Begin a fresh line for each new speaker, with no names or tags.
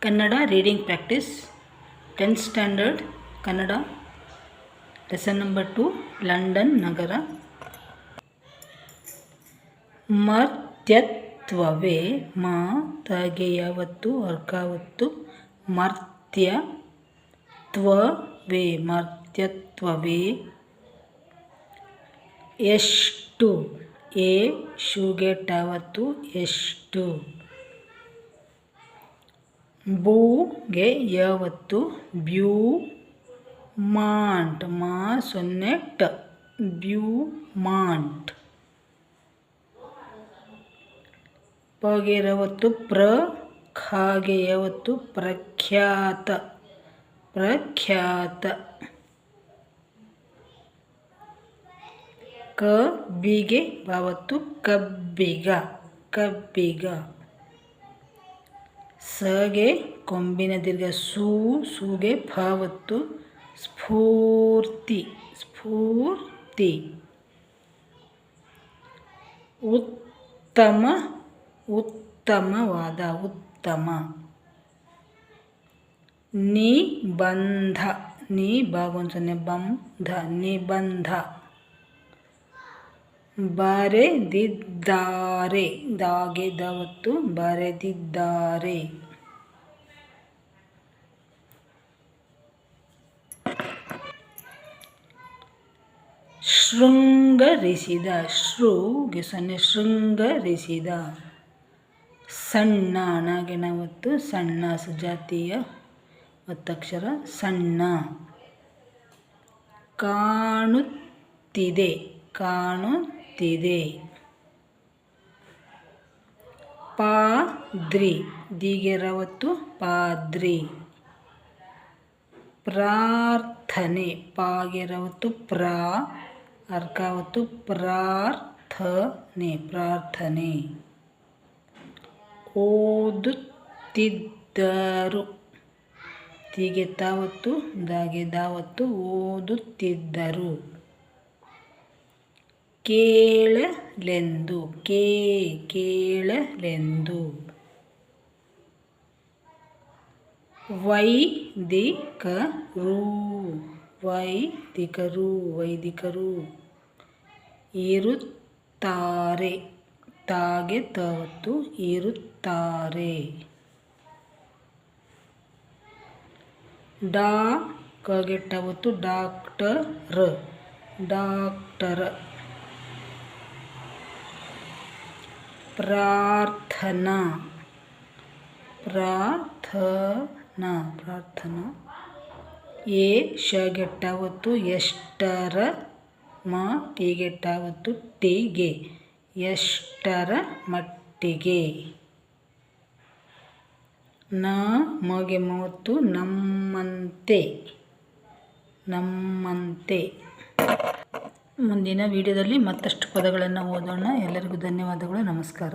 Kannada reading practice tenth standard Kannada. Lesson number two London ನಗರ. ಮರ್ತ್ಯತ್ವವೇ ಮಾ ತಗೆಯವತ್ತು ಅರ್ಕಾವತ್ತು. ಮರ್ತ್ಯ ತ್ವವೇ ಮರ್ತ್ಯತ್ವವೇ. ಎಷ್ಟು, ಎ, ಶೂಗೆಟ್ಟಾವತ್ತು ಟಾವತ್ತು ಎಷ್ಟು. ಬೂಗೆ ಯಾವತ್ತು? ಬ್ಯೂ ಮಾಂಟ್. ಮಾ ಸೊನ್ನೆ ಟ. ಬ್ಯೂ ಮಾಂಟ್. ಪಗೆ ರವತ್ತು ಪ್ರ. ಖಾಗೆ ಯಾವತ್ತು? ಪ್ರಖ್ಯಾತ. ಪ್ರಖ್ಯಾತ. ಕ. ಬಿಗೆ ಬಾವತ್ತು ಕಬ್ಬಿಗ. ಕಬ್ಬಿಗ. ಸಗೆ ಕೊಂಬಿನ ದೀರ್ಘ ಸೂ, ಸೂಗೆ ಫಾವತ್ತು ಸ್ಫೂರ್ತಿ ಸ್ಫೂರ್ತಿ. ಉತ್ತಮ, ಉತ್ತಮವಾದ, ಉತ್ತಮ. ನಿಬಂಧ ನಿ ಬಾಗೊಂದು ಸೊನ್ನೆ, ಬಂಧ, ನಿಬಂಧ. ಬರೆದಿದ್ದಾರೆ, ದಾಗೆ, ದವತ್ತು ಬರೆದಿದ್ದಾರೆ. ಶೃಂಗರಿಸಿದ ಶೃಗೆ ಸೊನ್ನೆ ಶೃಂಗರಿಸಿದ ಸಣ್ಣ ನಾವತ್ತು ಸಣ್ಣ ಸುಜಾತಿಯ ಒತ್ತಕ್ಷರ ಸಣ್ಣ. ಕಾಣುತ್ತಿದೆ ಕಾಣುತ್ತಿದೆ. ಪಾದ್ರಿ ದಿಗೆರವತ್ತು ಪಾದ್ರಿ. ಪ್ರಾರ್ಥನೆ ಪಾಗೆರವತ್ತು ಪ್ರಾ ಅರ್ಕಾವತ್ತು ಪ್ರಾರ್ಥನೆ ಪ್ರಾರ್ಥನೆ. ಓದುತ್ತಿದ್ದರು. ತೀಗೆ ತಾವತ್ತು ದಾಗೆ ದಾವತ್ತು ಓದುತ್ತಿದ್ದರು. ಕೇಳಲೆಂದು ಕೇ ಕೇಳಲೆಂದು. ವೈದಿಕರು ವೈದಿಕರು ವೈದಿಕರು ಇರುತ್ತಾರೆ. ತಾಗೆ ತವತ್ತು ಇರುತ್ತಾರೆ. ಡಾ ತವತ್ತು ಡಾಕ್ಟರ್ ಡಾಕ್ಟರ್. ಪ್ರಾರ್ಥನಾ ಪ್ರಾರ್ಥನಾ ಪ್ರಾರ್ಥನಾ. ಎ ಶಗೆಟ್ಟಾವತ್ತು ಎಷ್ಟರ ಮ ಟೀಗೆಟ್ಟಾವತ್ತು ಟೀಗೆ, ಎಷ್ಟರ ಮಟ್ಟಿಗೆ? ನ ಮಗೆ ಮೂವತ್ತು ನಮ್ಮಂತೆ ನಮ್ಮಂತೆ. ಮುಂದಿನ ವಿಡಿಯೋದಲ್ಲಿ ಮತ್ತಷ್ಟು ಪದಗಳನ್ನು ಓದೋಣ. ಎಲ್ಲರಿಗೂ ಧನ್ಯವಾದಗಳು. ನಮಸ್ಕಾರ.